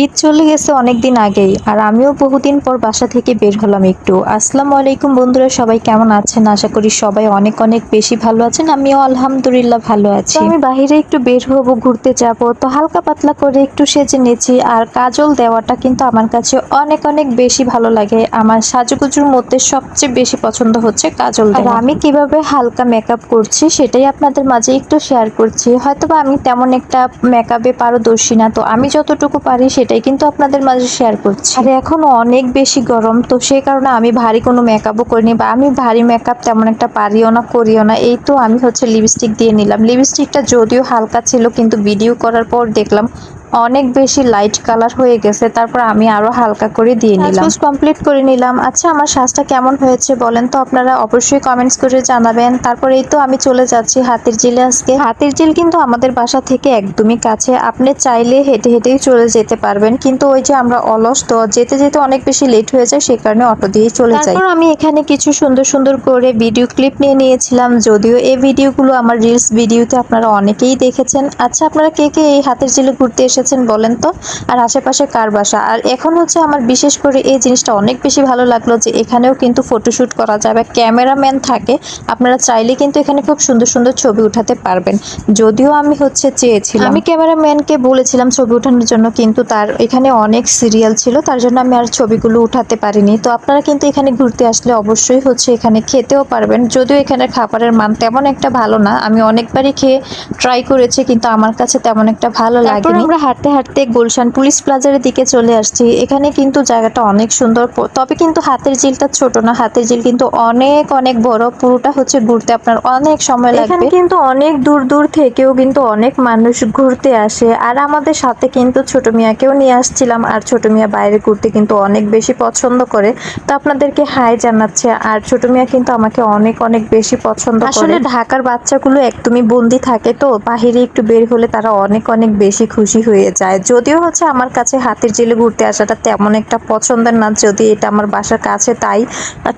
ঈদ চলে গেছে অনেক দিন আগেই আর আমিও বহুদিন পর বাসা থেকে বের হলাম একটু। আসসালামু আলাইকুম বন্ধুরা সবাই কেমন আছেন? আশা করি সবাই অনেক অনেক বেশি ভালো আছেন। আমিও আলহামদুলিল্লাহ ভালো আছি। আমি বাইরে একটু বের হব ঘুরতে যাব। তো হালকা পাতলা করে একটু সেজে নিয়েছি আর কাজল দেওয়াটা কিন্তু আমার কাছে অনেক অনেক বেশি ভালো লাগে। আমার সাজুগুজুর মধ্যে সবচেয়ে বেশি পছন্দ হচ্ছে কাজল আর আমি কীভাবে হালকা মেকআপ করছি সেটাই আপনাদের মাঝে একটু শেয়ার করছি। হয়তোবা আমি তেমন একটা মেকআপে পারদর্শী না তো আমি যতটুকু পারি সেটাই কিন্তু আপনাদের মাঝে শেয়ার করছি। আর এখন অনেক বেশি গরম, তো সেই কারণে আমি ভারী কোনো মেকআপও করিনি বা আমি ভারী মেকআপ তেমন একটা পারিও না, করিও না। এই তো আমি হচ্ছে লিপস্টিক দিয়ে নিলাম। লিপস্টিকটা যদিও হালকা ছিল, কিন্তু ভিডিও করার পর দেখলাম অনেক বেশি লাইট কালার হয়ে গেছে তারপর আমি আরও হালকা করে দিয়ে নিলাম। কমপ্লিট করে নিলাম। আচ্ছা আমার সাজটা কেমন হয়েছে বলেন তো? আপনারা অবশ্যই কমেন্টস করে জানাবেন। তারপর এই তো আমি চলে যাচ্ছি হাতির জিলে আজকে। হাতির জিল কিন্তু আমাদের বাসা থেকে একদমই কাছে। আপনি চাইলে হেঁটে হেঁটেই চলে যেতে পারবেন। কিন্তু ওই যে আমরা অলস তো যেতে যেতে অনেক বেশি লেট হয়ে যায় সেই কারণে অটো দিয়েই চলে যাই। তারপর আমি এখানে কিছু সুন্দর সুন্দর করে ভিডিও ক্লিপ নিয়ে নিয়েছিলাম। যদিও এই ভিডিওগুলো আমার রিলস ভিডিওতে আপনারা অনেকেই দেখেছেন। আচ্ছা আপনারা কে কে এই হাতের জিলে ঘুরতে এসেছেন বলেন তো? আর আশেপাশে কার বাসা? আর এখন হচ্ছে আমার বিশেষ করে এই জিনিসটা অনেক বেশি ভালো লাগল যে এখানেও কিন্তু ফটোশ্যুট করা যাবে। ক্যামেরাম্যান থাকে আপনারা চাইলে কিন্তু এখানে খুব সুন্দর সুন্দর ছবি উঠাতে পারবেন। যদিও আমি হচ্ছে চেয়েছিলাম। আমি ক্যামেরাম্যানকে বলেছিলাম ছবি ওঠানোর জন্য কিন্তু তার এখানে অনেক সিরিয়াল ছিল তার জন্য আমি আর ছবিগুলো উঠাতে পারিনি। তো আপনারা কিন্তু এখানে ঘুরতে আসলে অবশ্যই হচ্ছে এখানে খেতেও পারবেন। যদিও এখানে খাবারের মান তেমন একটা ভালো না আমি অনেকবারই খেয়ে ট্রাই করেছি কিন্তু আমার কাছে তেমন একটা ভালো লাগেনি। আমরা হাঁটতে হাঁটতে গুলশান পুলিশ প্লাজার দিকে চলে আসছি। এখানে কিন্তু জায়গাটা অনেক সুন্দর। তবে কিন্তু হাতের ঝিলটা ছোট না। হাতের ঝিল কিন্তু অনেক অনেক বড়। পুরোটা হচ্ছে ঘুরতে আপনার অনেক সময় লাগবে। কিন্তু অনেক দূর দূর থেকেও কিন্তু অনেক মানুষ ঘুরতে আসে। আর আমাদের সাথে কিন্তু ছোট মিয়াকেও নিয়ে আসছিলাম। আর ছোট মিয়া বাইরে ঘুরতে কিন্তু অনেক বেশি পছন্দ করে। তো আপনাদেরকে হাই জানাচ্ছে। আর ছোট মিয়া কিন্তু আমাকে অনেক অনেক বেশি পছন্দ আসলে ঢাকার বাচ্চাগুলো একদমই বন্দি থাকে তো। বাহিরে একটু বের হলে তারা অনেক অনেক বেশি খুশি হয়ে যায়। যদিও হচ্ছে আমার কাছে হাতের জেলে ঘুরতে আসাটা তেমন একটা পছন্দের না, যদি এটা আমার বাসার কাছে তাই।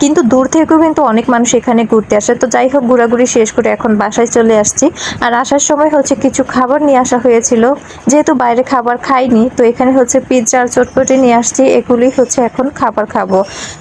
কিন্তু দূর থেকেও কিন্তু অনেক মানুষ এখানে ঘুরতে আসে। তো যাই হোক, ঘোরাঘুরি শেষ করে এখন বাসায় চলে আসছি। আর আসার সময় হচ্ছে কিছু খাবার নিয়ে আসা হয়েছিল। যেহেতু বাইরে খাবার খাইনি, তো এখানে হচ্ছে পিৎজা আর চটপটি নিয়ে আসছি। এগুলি হচ্ছে এখন খাবার খাব।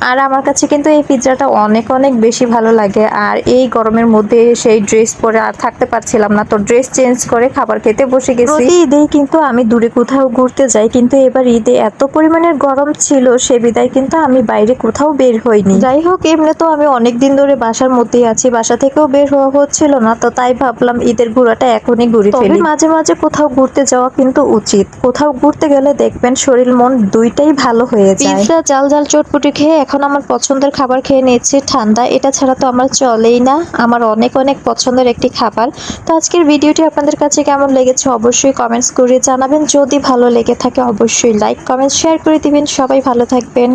আর আমার কাছে কিন্তু এই পিৎজাটা অনেক অনেক বেশি ভালো লাগে। আর এই গরমের মধ্যে সেই ড্রেস পরে আর থাকতে পারছিলাম না। তো ড্রেস চেঞ্জ করে খাবার খেতে বসে গেছি। ঈদেই কিন্তু আমি দূরে কোথাও ঘুরতে যাই কিন্তু এবার ঈদে এত পরিমাণের গরম ছিল সে বিদায় কিন্তু আমি বাইরে কোথাও বের হইনি। যাই হোক এমনি তো আমি অনেক দিন ধরে বাসার মধ্যেই আছি বাসা থেকেও বের হওয়া হচ্ছিল না তো তাই ভাবলাম ঈদের ঘোরাটা এখনই ঘুরে ফেলি। মাঝে মাঝে কোথাও ঘুরতে যাওয়া কিন্তু উচিত। কোথাও ঘুরতে গেলে দেখবেন শরীর মন দুইটাই ভালো হয়ে যায়। পিৎজা জাল জাল চটপটি খেয়ে এখন আমার পছন্দের খাবার খেয়ে নিচ্ছি ঠান্ডা। এটা ছাড়া তো আমার চলেই না আমার অনেক অনেক পছন্দের একটি খাবার। তো আজকের ভিডিওটি আপনাদের কাছে কেমন লেগেছে অবশ্যই কমেন্টস করে জানাবেন। যদি ভালো লেগে থাকে অবশ্যই লাইক কমেন্ট শেয়ার করে দিবেন। সবাই ভালো থাকবেন।